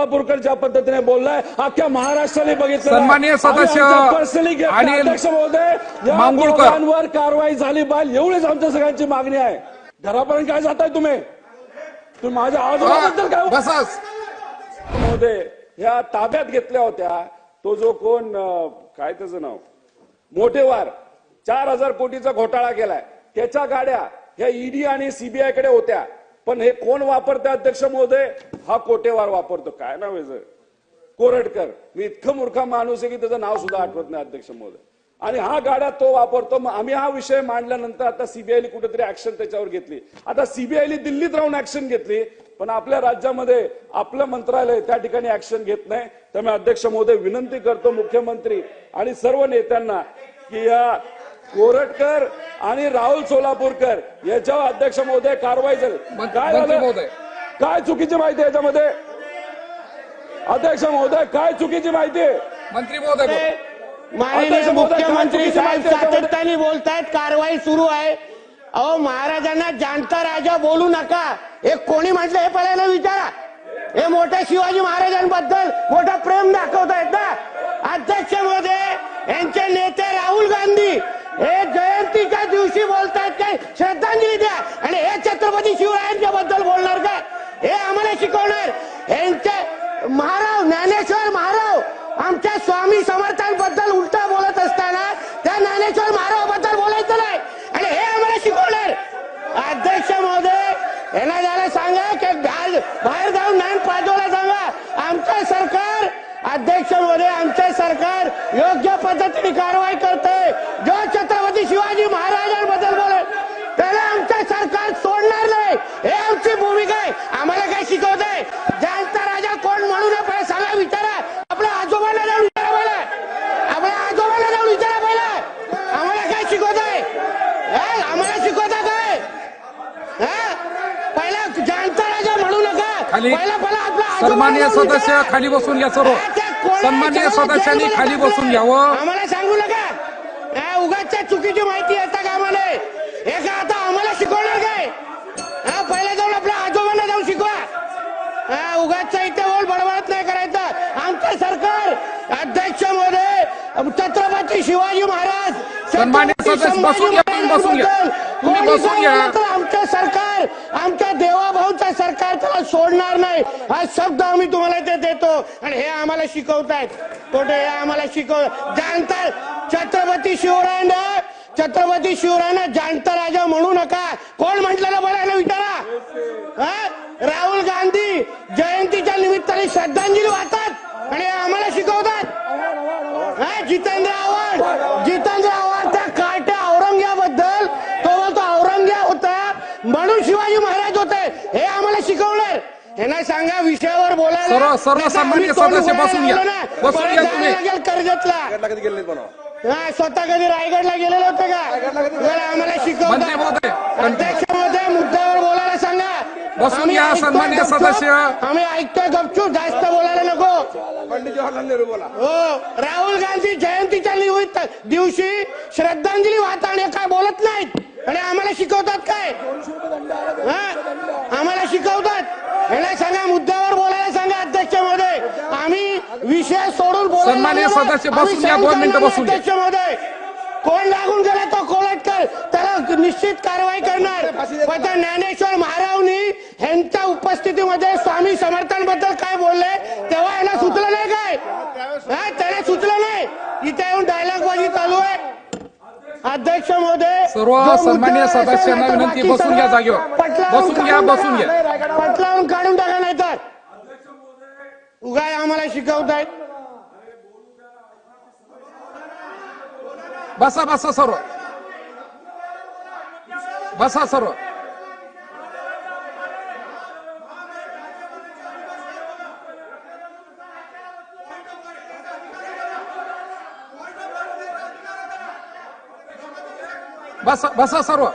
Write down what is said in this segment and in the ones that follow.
सोलापूरकर ज्या पद्धतीने बोललाय. अख्ख्या महाराष्ट्राने बघितलं. सन्माननीय सदस्य आणि अध्यक्ष कारवाई झाली पाहिजे एवढीच आमच्या सगळ्यांची मागणी आहे. घरापर्यंत काय जाताय तुम्ही? तुम्ही माझ्या आजोबाबद्दल काय महोदय ह्या ताब्यात घेतल्या होत्या. तो जो कोण काय त्याचं नाव? मोठेवार चार हजार कोटीचा घोटाळा केलाय. त्याच्या गाड्या ह्या ईडी आणि सीबीआयकडे होत्या. पण हे कोण वापरते अध्यक्ष महोदय? हा कोटेवार वापरतो. काय नाव याचं? कोरटकर मी इतकं मूर्खा माणूस आहे की त्याचं नाव सुद्धा आठवत नाही अध्यक्ष महोदय. आणि हा गाड्या तो वापरतो. मग आम्ही हा विषय मांडल्यानंतर आता सीबीआयने कुठेतरी ऍक्शन त्याच्यावर घेतली. आता सीबीआयने दिल्लीत राहून ऍक्शन घेतली पण आपल्या राज्यामध्ये आपलं मंत्रालय त्या ठिकाणी ऍक्शन घेत नाही. त्यामुळे अध्यक्ष महोदय विनंती करतो मुख्यमंत्री आणि सर्व नेत्यांना की या कोरटकर आणि राहुल सोलापूरकर याच्यावर अध्यक्ष महोदय कारवाई झाली. मंत्री काय झालं? महोदय. काय चुकीची माहिती आहे याच्यामध्ये? अध्यक्ष महोदय काय चुकीची माहिती आहे? मंत्री महोदय. माननीय मुख्यमंत्री साहेब? सातत्याने बोलतायत कारवाई सुरू आहे. अहो महाराजांना जाणता राजा बोलू नका. हे कोणी म्हटलं हे पहिल्यांदा विचारा. हे मोठ्या शिवाजी महाराजांबद्दल मोठं प्रेम दाखवतायत ना. अध्यक्ष महोदय यांचे नेते राहुल गांधी. हे जयंतीच्या दिवशी बोलतायत काय? श्रद्धांजली द्या. आणि हे छत्रपती शिवरायांच्या बद्दल बोलणार का? हे आम्हाला शिकवणार. यांचे महाराव ज्ञानेश्वर महाराव आमच्या स्वामी समर्थांबद्दल उलटा बोलत असताना त्या ज्ञानेश्वर महारावाबद्दल बोलायचं नाही. आणि हे आम्हाला शिकवणार. अध्यक्ष महोदय यांना त्याला सांगा की घाल बाहेर जाऊन ज्ञान पाजवला सांगा. आमचं सरकार अध्यक्ष महोदय आमचे सरकार योग्य पद्धतीने कारवाई करते जो छत्रपती शिवाजी महाराजांबद्दल बोले त्याला आमचं सरकार सोडणार नाही हे आमची भूमिका आहे आम्हाला काय शिकवत आहे जाणता राजा कोण म्हणू नये पहिला सांगा विचारा आपल्या आजोबांना जाऊन विचारा पहिला आपल्या आजोबांना जाऊन विचारा पहिला आम्हाला काय शिकवत आहे हे? आम्हाला शिकवत आहे काय हे? पहिला जाणता राजा म्हणू सन्माननीय जाऊन सदस्य. खाली बसून घ्या सर्व. विचारा, सदस्यांनी खाली. बसून घ्यावं. आम्हाला सांगू नका. उगाचच्या चुकीची माहिती येता कामा नये हे का आता आम्हाला शिकवणार काय? हा पहिला जाऊन आपल्या आजोबांना जाऊन शिकवा. हा उगाचच्या इथे बोल बडबडत नाही करायचं. आमचं सरकार अध्यक्ष महोदय छत्रपती शिवाजी महाराज छत्रपती सदस्य, बसून घ्या, बसून घ्या. तुम्ही बसून आमचं सरकार आमच्या सरकार त्याला सोडणार नाही. हा शब्द आम्ही तुम्हाला ते देतो. आणि हे आम्हाला शिकवतायत. कोठे हे आम्हाला शिकव जाणता छत्रपती शिवरायांना छत्रपती शिवरायांना जाणता राजा म्हणू नका. कोण म्हटलेलं बोलायला विचारा? राहुल गांधी जयंतीच्या निमित्ताने श्रद्धांजली वाचा आणि हे आम्हाला शिकवतात हा, जितेंद्र आव्हाड जितेंद्र आव्हाड त्या काट्या औरंग्याबद्दल तो बोलतो औरंग्या होता म्हणून शिवाजी महाराज होते हे आम्हाला शिकवणार यांना सांगा? विषयावर बोलायला सर्व- सर्व नाहीतर सन्माननीय आम्ही तोंड सदस्य बसून घ्या. बसून घ्या तुम्ही. कर्जतला. हा स्वतः कधी रायगडला गेलेले होते का? आम्हाला मंत्री शिकवतात महोदय अध्यक्ष महोदय मुद्द्यावर बोलायला सांगा. बसून आम्ही घ्या, ऐकतोय सन्माननीय गपचूप. सदस्य. आम्ही ऐकतोय गपचूप. जास्त बोलायला नको. पंडित जवाहरलाल नेहरू बोला. हो राहुल गांधी जयंतीच्या निमित्त दिवशी श्रद्धांजली वाहताना काय बोलत नाहीत? आणि आम्हाला शिकवतात काय? हा? शिकवतात. यांना सांगा मुद्द्यावर बोलायला सांगा अध्यक्ष महोदय. आम्ही विषय सोडून सदस्य, बसून घ्या, दोन मिनिटं बसून घ्या. अध्यक्ष महोदय. कोण लागून गेला तो कोलटकर? त्याला निश्चित कारवाई करणार. पण त्या ज्ञानेश्वर महारावनी यांच्या उपस्थितीमध्ये स्वामी समर्थांबद्दल काय बोलले तेव्हा यांना सुचलं नाही काय? हा, त्याला सुचलं नाही. इथे येऊन डायलॉग बाजी चालू आहे. अध्यक्ष महोदय सर्व जो असेल सदस्यांना विनंती, बसून घ्या सर्व जागेवर. बसून घ्या, काढून बसून. घ्या. पटलावरून काढून टाका नाही तर उगाय आम्हाला शिकवतायत बसा बसा सर्व. बसा सर्व. बसा बसा सर्व.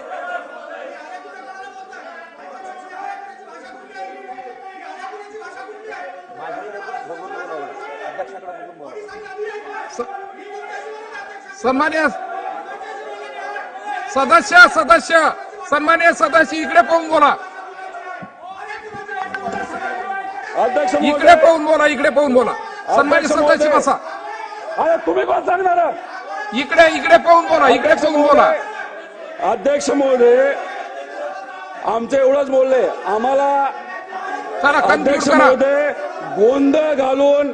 सन्मान्य सदस्य सदस्य सन्मान्य सदस्य इकडे पाहून बोला. अध्यक्ष इकडे पाहून बोला इकडे पाहून बोला. सन्मान्य सदस्य. बसा. अरे तुम्ही कोण सांगणार? इकडे इकडे पाहून बोला इकडे पाहून बोला. अध्यक्ष महोदय आमचं एवढंच बोलले. आम्हाला अध्यक्ष महोदय गोंधळ घालून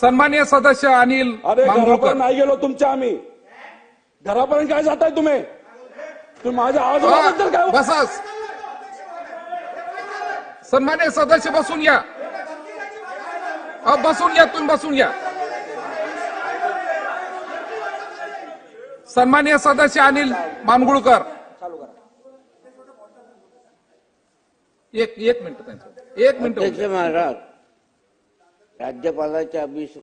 सन्मान्य सदस्य अनिल अरे घरापर्यंत नाही गेलो तुमच्या आम्ही. घरापर्यंत काय जाताय तुम्ही? तुम्ही माझ्या आवाजाबद्दल काय बसा. सन्मान्य सदस्य बसून या. अहो, बसून या तुम्ही बसून या. सन्मान्य सदस्य अनिल मानगुळकर एक एक मिनिट त्यांचं. एक मिनिट. महाराज राज्यपालाच्या अभिष